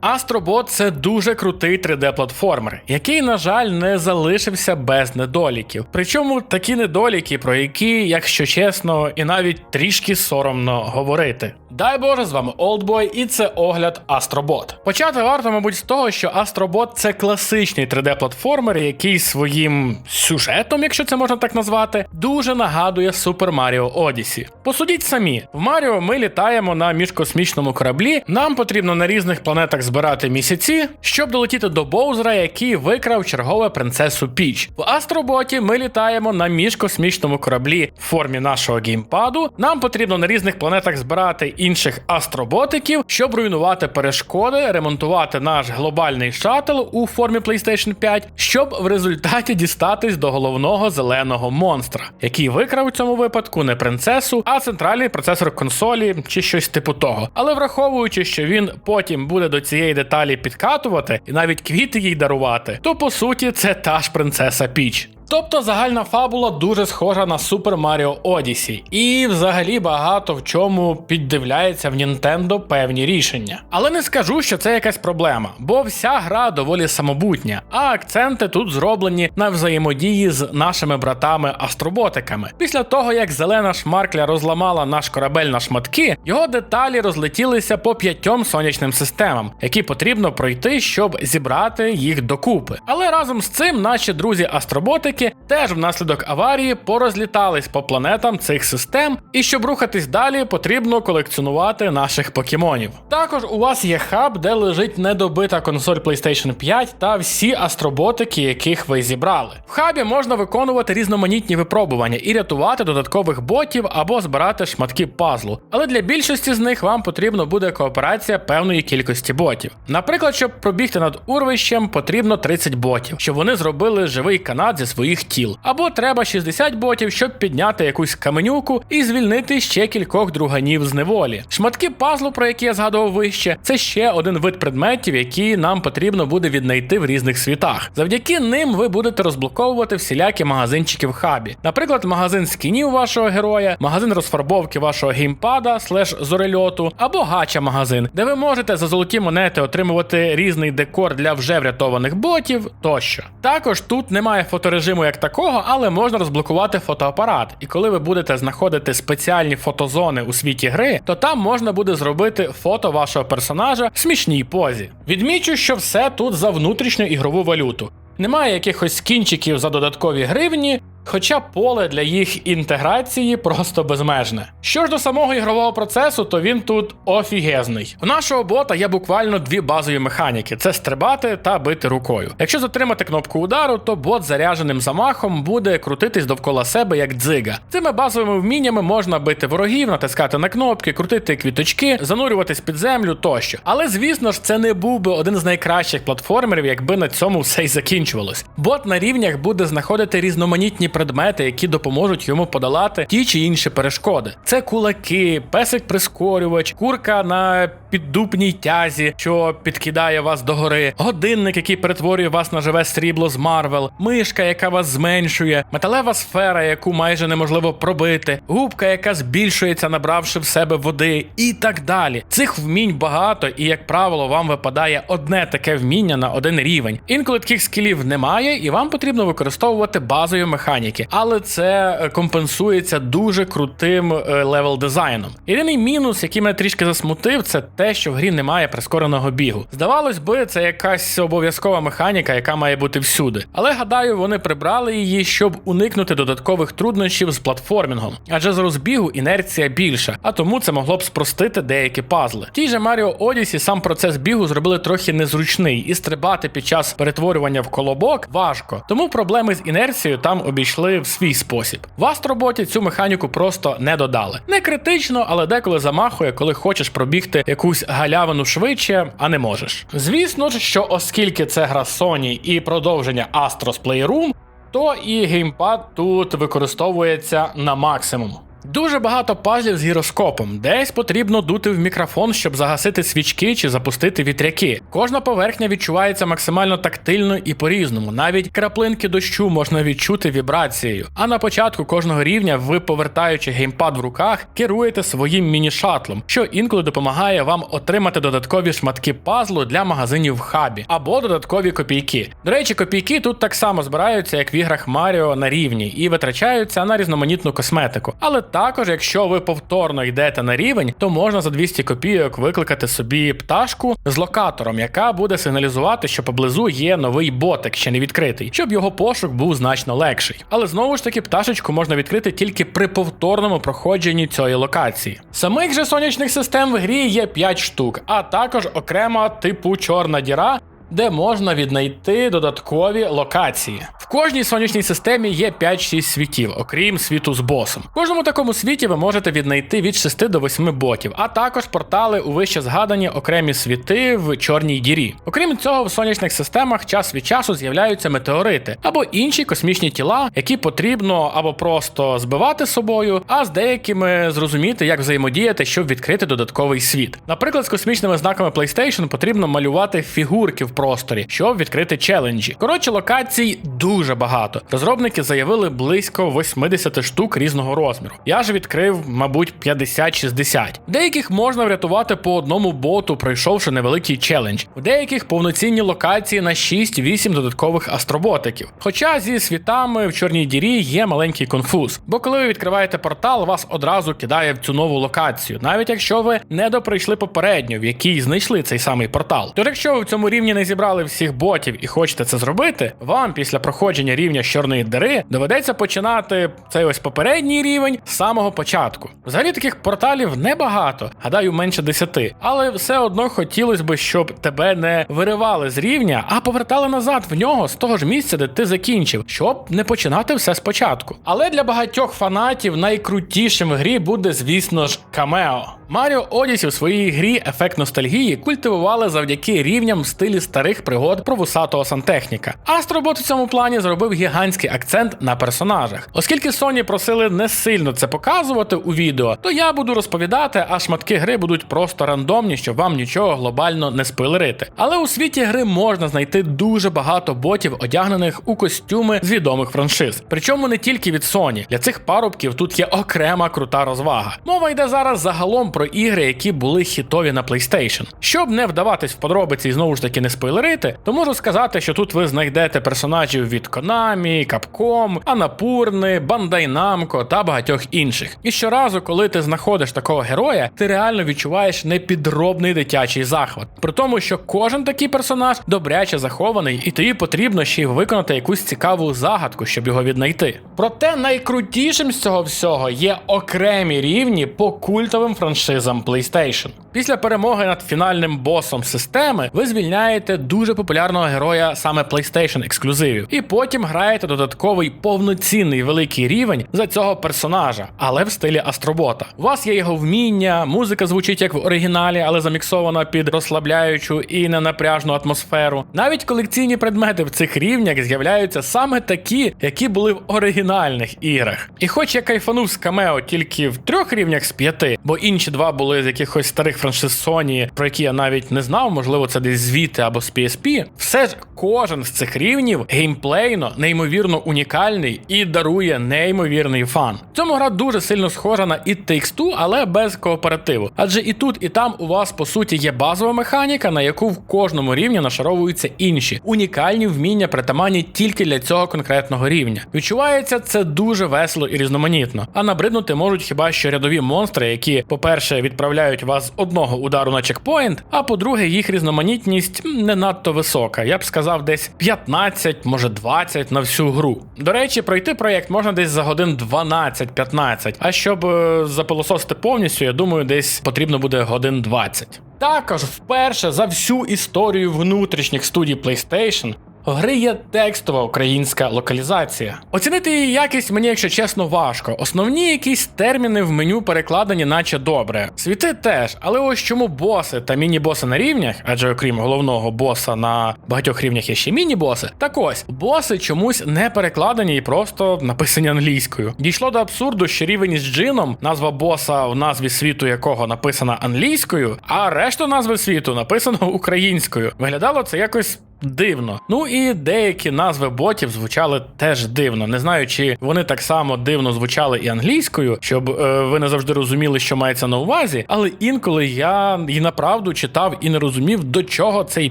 Астробот це дуже крутий 3D-платформер, який, на жаль, не залишився без недоліків. Причому такі недоліки, про які, якщо чесно, і навіть трішки соромно говорити. Дай Боже, з вами Oldboy, і це огляд Астробот. Почати варто, мабуть, з того, що Астробот це класичний 3D-платформер, який своїм сюжетом, якщо це можна так назвати, дуже нагадує Super Mario Odyssey. Посудіть самі, в Маріо ми літаємо на міжкосмічному кораблі. Нам потрібно на різних планетах збирати місяці, щоб долетіти до Боузера, який викрав чергове принцесу Піч. В Астроботі ми літаємо на міжкосмічному кораблі в формі нашого геймпаду. Нам потрібно на різних планетах збирати інших астроботиків, щоб руйнувати перешкоди, ремонтувати наш глобальний шаттл у формі PlayStation 5, щоб в результаті дістатись до головного зеленого монстра, який викрав у цьому випадку не принцесу, а центральний процесор консолі чи щось типу того. Але враховуючи, що він потім буде до цієї деталі підкатувати і навіть квіти їй дарувати, то по суті це та ж принцеса Піч. Тобто загальна фабула дуже схожа на Super Mario Odyssey, і взагалі багато в чому піддивляється в Nintendo певні рішення. Але не скажу, що це якась проблема, бо вся гра доволі самобутня, а акценти тут зроблені на взаємодії з нашими братами-астроботиками. Після того, як зелена шмаркля розламала наш корабель на шматки, його деталі розлетілися по п'ятьом сонячним системам, які потрібно пройти, щоб зібрати їх докупи. Але разом з цим наші друзі-астроботики теж внаслідок аварії порозлітались по планетам цих систем, і щоб рухатись далі, потрібно колекціонувати наших покемонів. Також у вас є хаб, де лежить недобита консоль PlayStation 5 та всі астроботики, яких ви зібрали. В хабі можна виконувати різноманітні випробування і рятувати додаткових ботів або збирати шматки пазлу. Але для більшості з них вам потрібно буде кооперація певної кількості ботів. Наприклад, щоб пробігти над урвищем, потрібно 30 ботів, щоб вони зробили живий канат зі своїх тіл. Або треба 60 ботів, щоб підняти якусь каменюку і звільнити ще кількох друганів з неволі. Шматки пазлу, про які я згадував вище, це ще один вид предметів, які нам потрібно буде віднайти в різних світах. Завдяки ним ви будете розблоковувати всілякі магазинчики в хабі. Наприклад, магазин скінів вашого героя, магазин розфарбовки вашого геймпада слеш зорельоту, або гача магазин, де ви можете за золоті монети отримувати різний декор для вже врятованих ботів тощо. Також тут немає фоторежиму як такого, але можна розблокувати фотоапарат. І коли ви будете знаходити спеціальні фотозони у світі гри, то там можна буде зробити фото вашого персонажа в смішній позі. Відмічу, що все тут за внутрішню ігрову валюту. Немає якихось скінчиків за додаткові гривні, хоча поле для їх інтеграції просто безмежне. Що ж до самого ігрового процесу, то він тут офігезний. У нашого бота є буквально дві базові механіки: це стрибати та бити рукою. Якщо затримати кнопку удару, то бот зарядженим замахом буде крутитись довкола себе як дзига. Цими базовими вміннями можна бити ворогів, натискати на кнопки, крутити квіточки, занурюватись під землю тощо. Але звісно ж, це не був би один з найкращих платформерів, якби на цьому все й закінчувалось. Бот на рівнях буде знаходити різноманітні предмети, які допоможуть йому подолати ті чи інші перешкоди. Це кулаки, песик-прискорювач, курка на піддупній тязі, що підкидає вас догори, годинник, який перетворює вас на живе срібло з Марвел, мишка, яка вас зменшує, металева сфера, яку майже неможливо пробити, губка, яка збільшується, набравши в себе води, і так далі. Цих вмінь багато, і як правило, вам випадає одне таке вміння на один рівень. Інколи таких скілів немає, і вам потрібно використовувати базові механіки, але це е, компенсується дуже крутим е, левел дизайном. Єдиний мінус, який мене трішки засмутив, це те, що в грі немає прискореного бігу. Здавалось би, це якась обов'язкова механіка, яка має бути всюди. Але гадаю, вони прибрали її, щоб уникнути додаткових труднощів з платформінгом, адже з розбігу інерція більша, а тому це могло б спростити деякі пазли. В тій же Mario Odyssey сам процес бігу зробили трохи незручний, і стрибати під час перетворювання в колобок важко. Тому проблеми з інерцією там обійшли в свій спосіб. В Астроботі цю механіку просто не додали. Не критично, але деколи замахує, коли хочеш пробігти якусь галявину швидше, а не можеш. Звісно ж, що оскільки це гра Sony і продовження Astros Playroom, то і геймпад тут використовується на максимум. Дуже багато пазлів з гіроскопом. Десь потрібно дути в мікрофон, щоб загасити свічки чи запустити вітряки. Кожна поверхня відчувається максимально тактильно і по-різному. Навіть краплинки дощу можна відчути вібрацією. А на початку кожного рівня ви, повертаючи геймпад в руках, керуєте своїм міні-шатлом, що інколи допомагає вам отримати додаткові шматки пазлу для магазинів в хабі або додаткові копійки. До речі, копійки тут так само збираються, як в іграх Маріо на рівні, і витрачаються на різноманітну косметику. Але також, якщо ви повторно йдете на рівень, то можна за 200 копійок викликати собі пташку з локатором, яка буде сигналізувати, що поблизу є новий ботик, ще не відкритий, щоб його пошук був значно легший. Але знову ж таки, пташечку можна відкрити тільки при повторному проходженні цієї локації. Самих же сонячних систем в грі є 5 штук, а також окремо типу чорна діра. Де можна віднайти додаткові локації. В кожній сонячній системі є 5-6 світів, окрім світу з босом. В кожному такому світі ви можете віднайти від 6 до 8 ботів, а також портали у вище згадані окремі світи в чорній дірі. Окрім цього, в сонячних системах час від часу з'являються метеорити або інші космічні тіла, які потрібно або просто збивати з собою, а з деякими зрозуміти, як взаємодіяти, щоб відкрити додатковий світ. Наприклад, з космічними знаками PlayStation потрібно малювати фігурки в просторі, щоб відкрити челенджі. Коротше, локацій дуже багато. Розробники заявили близько 80 штук різного розміру. Я ж відкрив, мабуть, 50-60. Деяких можна врятувати по одному боту, пройшовши невеликий челендж. В деяких повноцінні локації на 6-8 додаткових астроботиків. Хоча зі світами в чорній дірі є маленький конфуз. Бо коли ви відкриваєте портал, вас одразу кидає в цю нову локацію, навіть якщо ви не доприйшли попередню, в якій знайшли цей самий портал. Тож, якщо ви в цьому рівні не зібрали всіх ботів і хочете це зробити, вам після проходження рівня чорної дири доведеться починати цей ось попередній рівень з самого початку. Взагалі таких порталів небагато, гадаю, менше десяти, але все одно хотілося б, щоб тебе не виривали з рівня, а повертали назад в нього з того ж місця, де ти закінчив, щоб не починати все спочатку. Але для багатьох фанатів найкрутішим в грі буде, звісно ж, камео. Маріо Одісі в своїй грі ефект ностальгії культивували завдяки рівням в стилі старих пригод про вусатого сантехніка. Астробот у цьому плані зробив гігантський акцент на персонажах. Оскільки Sony просили не сильно це показувати у відео, то я буду розповідати, а шматки гри будуть просто рандомні, щоб вам нічого глобально не спойлерити. Але у світі гри можна знайти дуже багато ботів, одягнених у костюми з відомих франшиз. Причому не тільки від Sony. Для цих парубків тут є окрема крута розвага. Мова йде зараз загалом про ігри, які були хітові на PlayStation. Щоб не вдаватись в подробиці і знову ж таки не спойлерити, то можу сказати, що тут ви знайдете персонажів від Konami, Capcom, Annapurne, Bandai Namco та багатьох інших. І щоразу, коли ти знаходиш такого героя, ти реально відчуваєш непідробний дитячий захват. При тому, що кожен такий персонаж добряче захований, і тобі потрібно ще й виконати якусь цікаву загадку, щоб його віднайти. Проте найкрутішим з цього всього є окремі рівні по культовим франшизам PlayStation. Після перемоги над фінальним босом системи ви звільняєте дуже популярного героя саме PlayStation ексклюзивів, і потім граєте додатковий повноцінний великий рівень за цього персонажа, але в стилі Астробота. У вас є його вміння, музика звучить як в оригіналі, але заміксована під розслабляючу і ненапряжну атмосферу. Навіть колекційні предмети в цих рівнях з'являються саме такі, які були в оригінальних іграх. І хоч я кайфанув з камео тільки в трьох рівнях з п'яти, бо інші два були з якихось старих франшиз Sony, про які я навіть не знав, можливо, це десь звідти або з PSP, все ж кожен з цих рівнів геймплейно неймовірно унікальний і дарує неймовірний фан. В цьому гра дуже сильно схожа на It Takes Two, але без кооперативу. Адже і тут, і там у вас по суті є базова механіка, на яку в кожному рівні нашаровуються інші унікальні вміння, притаманні тільки для цього конкретного рівня. Відчувається це дуже весело і різноманітно. А набриднути можуть хіба що рядові монстри, які, по-перше, відправляють вас з одного удару на чекпоінт, а по-друге, їх різноманітність не надто висока. Я б сказав, десь 15, може 20 на всю гру. До речі, пройти проєкт можна десь за годин 12-15. А щоб е, запилососити повністю, я думаю, десь потрібно буде годин 20. Також вперше за всю історію внутрішніх студій PlayStation гри є текстова українська локалізація. Оцінити її якість мені, якщо чесно, важко. Основні якісь терміни в меню перекладені, наче добре. Світи теж, але ось чому боси та міні-боси на рівнях, адже окрім головного боса на багатьох рівнях є ще міні-боси. Так ось, боси чомусь не перекладені і просто написані англійською. Дійшло до абсурду, що рівень із джином, назва боса в назві світу якого написана англійською, а решту назви світу написано українською. Виглядало це якось. Дивно. Ну і деякі назви ботів звучали теж дивно. Не знаю, чи вони так само дивно звучали і англійською, щоб е, ви не завжди розуміли, що мається на увазі. Але інколи я і направду читав і не розумів, до чого цей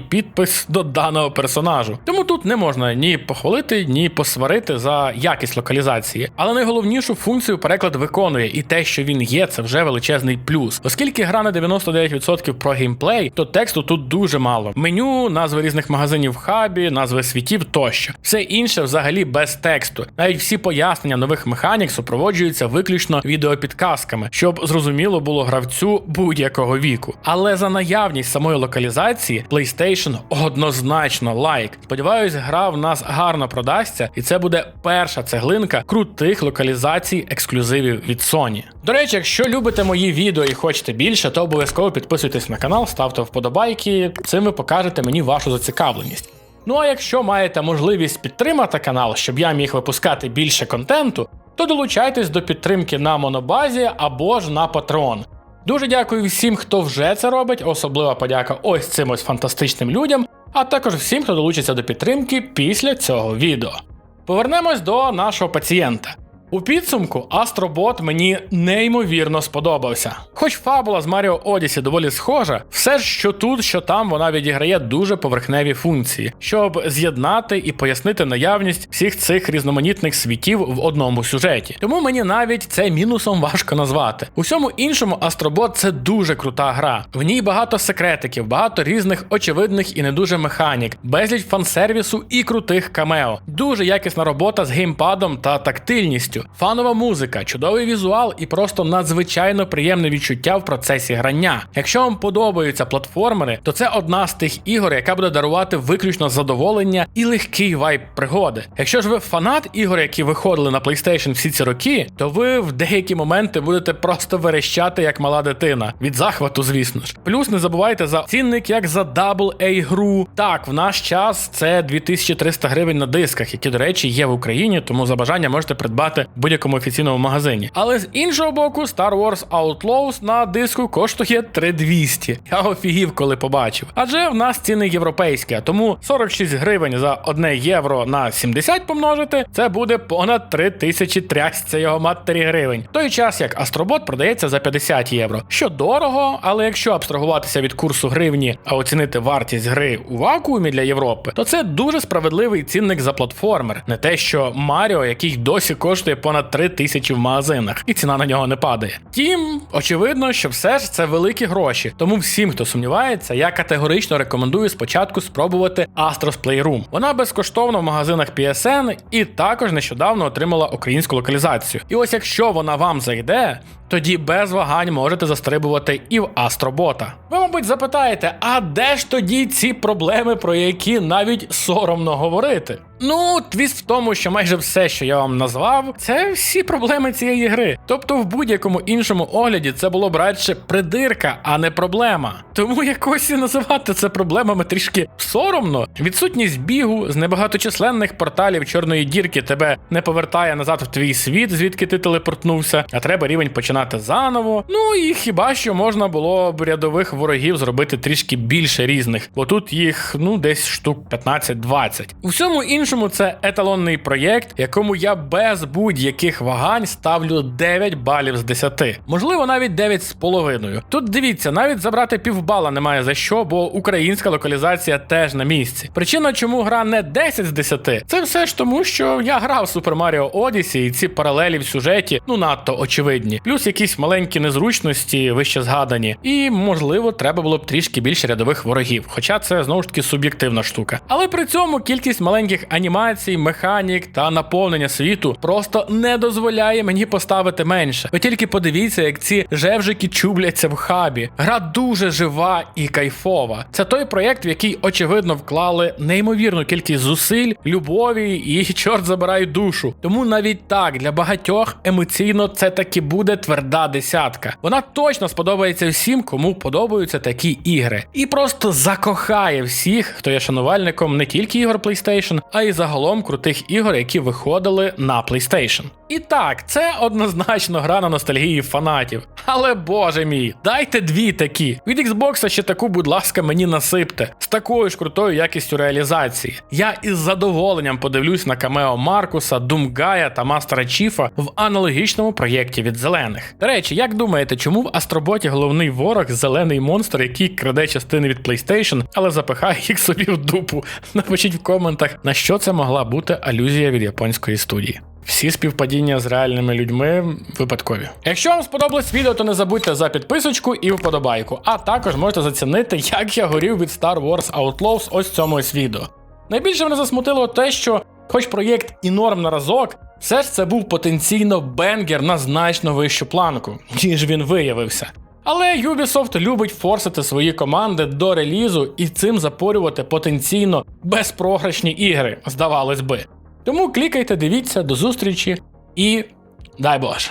підпис до даного персонажу. Тому тут не можна ні похвалити, ні посварити за якість локалізації. Але найголовнішу функцію переклад виконує, і те, що він є, це вже величезний плюс. Оскільки гра на 99% про геймплей, то тексту тут дуже мало. Меню, назви різних магазинів в хабі, назви світів тощо. Все інше взагалі без тексту. Навіть всі пояснення нових механік супроводжуються виключно відеопідказками, щоб зрозуміло було гравцю будь-якого віку. Але за наявність самої локалізації PlayStation однозначно лайк. Сподіваюсь, гра в нас гарно продасться, і це буде перша цеглинка крутих локалізацій ексклюзивів від Sony. До речі, якщо любите мої відео і хочете більше, то обов'язково підписуйтесь на канал, ставте вподобайки. Цим ви покажете мені вашу зацікавленість. Ну а якщо маєте можливість підтримати канал, щоб я міг випускати більше контенту, то долучайтесь до підтримки на Монобазі або ж на Patreon. Дуже дякую всім, хто вже це робить, особлива подяка ось цим ось фантастичним людям, а також всім, хто долучиться до підтримки після цього відео. Повернемось до нашого пацієнта. У підсумку Астробот мені неймовірно сподобався. Хоч фабула з Mario Odyssey доволі схожа, все ж що тут, що там вона відіграє дуже поверхневі функції, щоб з'єднати і пояснити наявність всіх цих різноманітних світів в одному сюжеті. Тому мені навіть це мінусом важко назвати. У всьому іншому Астробот це дуже крута гра. В ній багато секретиків, багато різних очевидних і не дуже механік, безліч фансервісу і крутих камео. Дуже якісна робота з геймпадом та тактильністю. Фанова музика, чудовий візуал і просто надзвичайно приємне відчуття в процесі грання. Якщо вам подобаються платформери, то це одна з тих ігор, яка буде дарувати виключно задоволення і легкий вайб пригоди. Якщо ж ви фанат ігор, які виходили на PlayStation всі ці роки, то ви в деякі моменти будете просто верещати як мала дитина. Від захвату, звісно ж. Плюс не забувайте за цінник як за AA гру. Так, в наш час це 2300 гривень на дисках, які, до речі, є в Україні, тому за бажання можете придбати в будь-якому офіційному магазині. Але з іншого боку, Star Wars Outlaws на диску коштує 3200. Я офігів, коли побачив. Адже в нас ціни європейські, тому 46 гривень за 1 євро на 70 помножити, це буде понад 3000 трясця його матері гривень. Той час як Астробот продається за 50 євро. Що дорого, але якщо абстрагуватися від курсу гривні, а оцінити вартість гри у вакуумі для Європи, то це дуже справедливий цінник за платформер, не те, що Маріо, який досі коштує понад 3 тисячі в магазинах, і ціна на нього не падає. Втім, очевидно, що все ж це великі гроші. Тому всім, хто сумнівається, я категорично рекомендую спочатку спробувати Astros Playroom. Вона безкоштовна в магазинах PSN і також нещодавно отримала українську локалізацію. І ось якщо вона вам зайде, тоді без вагань можете застрибувати і в Астробота. Ви, мабуть, запитаєте, а де ж тоді ці проблеми, про які навіть соромно говорити? Ну, твіст в тому, що майже все, що я вам назвав, це всі проблеми цієї гри. Тобто, в будь-якому іншому огляді це було б радше придирка, а не проблема. Тому якось і називати це проблемами трішки соромно. Відсутність бігу з небагаточисленних порталів чорної дірки тебе не повертає назад в твій світ, звідки ти телепортнувся, а треба рівень починати заново. Ну і хіба що можна було б рядових ворогів зробити трішки більше різних, бо тут їх ну десь штук 15-20. У всьому іншому це еталонний проєкт, якому я без будь-яких вагань ставлю 9 балів з 10. Можливо, навіть 9 з половиною. Тут дивіться, навіть забрати півбала немає за що, бо українська локалізація теж на місці. Причина, чому гра не 10 з 10, це все ж тому, що я грав Super Mario Odyssey, і ці паралелі в сюжеті ну надто очевидні. Плюс якісь маленькі незручності, вище згадані, і можливо, треба було б трішки більше рядових ворогів. Хоча це знову ж таки суб'єктивна штука. Але при цьому кількість маленьких анімацій, механік та наповнення світу просто не дозволяє мені поставити менше. Ви тільки подивіться, як ці жевжики чубляться в хабі. Гра дуже жива і кайфова. Це той проєкт, в який очевидно вклали неймовірну кількість зусиль, любові і чорт забирай душу. Тому навіть так для багатьох емоційно це таки буде тверда десятка. Вона точно сподобається всім, кому подобаються такі ігри, і просто закохає всіх, хто є шанувальником не тільки ігор PlayStation, а й загалом крутих ігор, які виходили на PlayStation. І так, це однозначно гра на ностальгії фанатів. Але боже мій, дайте дві такі. Від Xbox ще таку, будь ласка, мені насипте з такою ж крутою якістю реалізації. Я із задоволенням подивлюсь на камео Маркуса, Думгая та Мастера Чіфа в аналогічному проєкті від зелених. До речі, як думаєте, чому в Астроботі головний ворог зелений монстр, який краде частини від PlayStation, але запихає їх собі в дупу? Напишіть в коментах, на що це могла бути алюзія від японської студії. Всі співпадіння з реальними людьми випадкові. Якщо вам сподобалось відео, то не забудьте за підписочку і вподобайку. А також можете зацінити, як я горів від Star Wars Outlaws ось в цьому ось відео. Найбільше мене засмутило те, що, хоч проєкт і норм на разок, все ж це був потенційно бенгер на значно вищу планку, ніж він виявився. Але Ubisoft любить форсити свої команди до релізу і цим запорювати потенційно безпрограшні ігри, здавалось би. Тому клікайте, дивіться, до зустрічі і дай Боже.